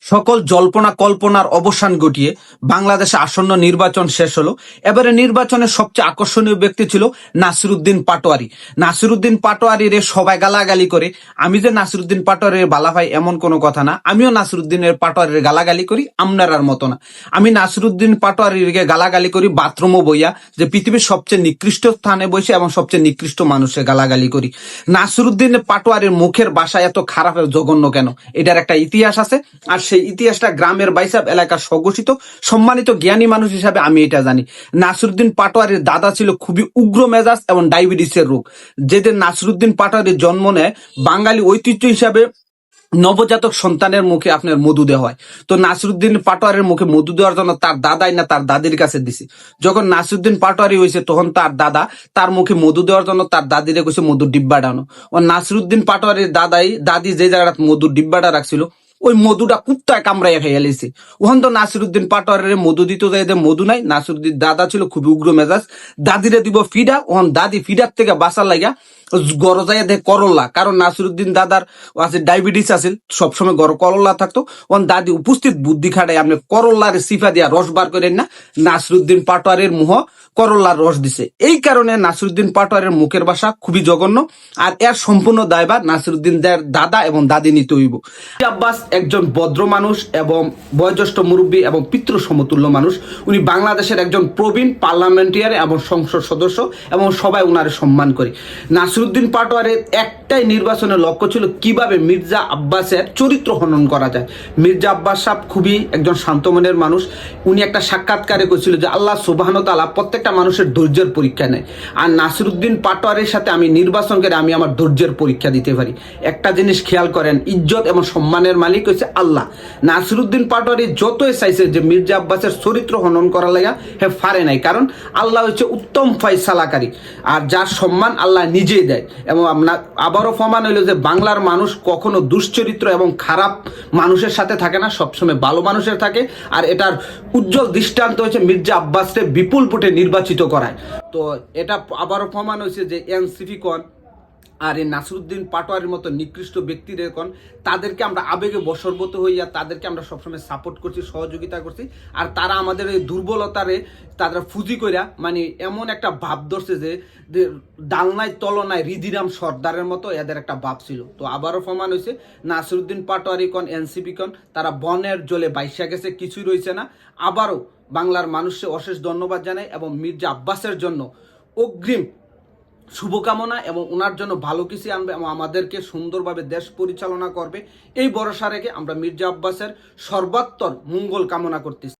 সকল জল্পনা কল্পনার অবসান ঘটিয়ে বাংলাদেশে আসন্ন নির্বাচন শেষ হলো। এবারে নির্বাচনের সবচেয়ে আকর্ষণীয় ব্যক্তি ছিল নাসিরুদ্দিন পাটোয়ারি। নাসিরুদ্দিন পাটোয়ারির সবাই গালাগালি করে। আমি যে নাসিরুদ্দিন পাটোয়ারির বালা ভাই এমন কোনো কথা না। আমিও নাসিরুদ্দিনের পাটোয়ারির গালাগালি করি আপনার মতো না। আমি নাসিরুদ্দিন পাটোয়ারিকে গালাগালি করি, বাথরুমও বইয়া যে পৃথিবীর সবচেয়ে নিকৃষ্ট স্থানে বসে এবং সবচেয়ে নিকৃষ্ট মানুষের গালাগালি করি। নাসিরুদ্দিন পাটোয়ারির মুখের ভাষা এত খারাপ জঘন্য কেন? এটার একটা ইতিহাস আছে। আর সেই ইতিহাসটা গ্রামের বাইসাব এলাকার স্বঘোষিত, সম্মানিত জ্ঞানী মানুষ হিসাবে আমি এটা জানি। নাসিরুদ্দিন পাটোয়ারির দাদা ছিল খুবই উগ্র মেজাজ এবং ডায়াবেটিসের রোগ। যেদিন নাসিরুদ্দিন পাটোয়ারির জন্ম নেয়, বাঙালি ঐতিহ্য হিসাবে নবজাতক সন্তানের মুখে আপনার মধু দেওয়া হয়। তো নাসিরুদ্দিন পাটোয়ারির মুখে মধু দেওয়ার জন্য তার দাদাই না তার দাদির কাছে দিছে। যখন নাসিরুদ্দিন পাটোয়ারি হয়েছে, তখন তার দাদা তার মুখে মধু দেওয়ার জন্য তার দাদিরে কইছে, মধুর ডিব্বা ডানো ও নাসিরুদ্দিন পাটোয়ারির দাদাই, দাদি যে জায়গাটা মধুর ডিব্বাটা রাখছিল ওই মধুটা কুত্তায় কামড়াইয়া খাইয়া লেছে ওখান তো নাসিরুদ্দিন পাটোয়ারের মধু দিত যাই মধু নাই, নাসিরুদ্দিন দাদা ছিল খুবই উগ্র মেজাজ। দাদিরে দিব ফিডা ওখান দাদি ফিডার থেকে বাঁচার লাগিয়া গরজাইয়া দেয় করল্লা কারণ নাসিরুদ্দিন দাদার আছে ডায়াবেটিস আছে সবসময় গর করল্লা থাকতো। ওখান দাদি উপস্থিত বুদ্ধি খাটাই আপনি করল্লার সিফা দিয়া রস বার করেন না, নাসিরুদ্দিন পাটোয়ারের মুহ করল্লার রস দিছে। এই কারণে নাসিরুদ্দিন পাটোয়ারের মুখের বাসা খুবই জঘন্য, আর এর সম্পূর্ণ দায়ভার নাসিরুদ্দিন দাদা এবং দাদি নিতে হইব। আব্বাস একজন ভদ্র মানুষ এবং বয়োজ্যেষ্ঠ মুরব্বী এবং পিতৃ সমতুল্য মানুষ। উনি বাংলাদেশের একজন প্রবীণ পার্লামেন্টারি এবং সংসদ সদস্য এবং সবাই উনারে সম্মান করে। নাসিরুদ্দিন পাটোয়ারের একটাই নির্বাচনের লক্ষ্য ছিল কীভাবে মির্জা আব্বাসের চরিত্র হনন করা যায়। মির্জা আব্বাস সাহেব খুবই একজন শান্ত মনের মানুষ। উনি একটা সাক্ষাৎকারে করেছিল যে, আল্লাহ সুবাহন তালা প্রত্যেকটা মানুষের ধৈর্যের পরীক্ষা নেয়। আর নাসিরুদ্দিন পাটোয়ারের সাথে আমি নির্বাচন করে আমি আমার ধৈর্যের পরীক্ষা দিতে পারি। একটা জিনিস খেয়াল করেন, ইজ্জত এবং সম্মানের মালিক হচ্ছে আল্লাহ। নাসিরুদ্দিন পাটোয়ারি যতই চাইছে যে মির্জা আব্বাসের চরিত্র হনন করা লাগা, হে পারে নাই। কারণ আল্লাহ হচ্ছে উত্তম ফয়সালাকারী। আর যার সম্মান আল্লাহ নিজেই দেয়। এবং আপনার আবারও প্রমাণ হইল যে বাংলার মানুষ কখনো দুশ্চরিত্র এবং খারাপ মানুষের সাথে থাকে না, সবসময় ভালো মানুষের থাকে। আর এটার উজ্জ্বল দৃষ্টান্ত হচ্ছে মির্জা আব্বাসকে বিপুল ভোটে নির্বাচিত করায়। তো এটা আবারও প্রমাণ হয়েছে যে এনসিপি কন আর এই নাসিরুদ্দিন পাটোয়ারির মতো নিকৃষ্ট ব্যক্তিদের কোন তাদেরকে আমরা আবেগে বশর্বত হইয়া তাদেরকে আমরা সবসময় সাপোর্ট করছি, সহযোগিতা করছি। আর তারা আমাদের এই দুর্বলতারে তারা ফুজি কইরা মানে এমন একটা ভাব ধরছে যে ডালনায়, তলনায় রিদিরাম সর্দারের মতো এদের একটা ভাব ছিল। তো আবারও প্রমাণ হয়েছে নাসিরুদ্দিন পাটোয়ারি কন এনসিপি কন তারা বনের জলে বাইসা গেছে, কিছুই রয়েছে না। আবারও বাংলার মানুষকে অশেষ ধন্যবাদ জানাই এবং মির্জা আব্বাসের জন্য অগ্রিম শুভকামনা এবং ওনার জন্য ভালো কিছু আনবে এবং আমাদেরকে সুন্দরভাবে দেশ পরিচালনা করবে। এই ভরসা রেখে আমরা মির্জা আব্বাসের সর্বাত্তর মঙ্গল কামনা করতেছি।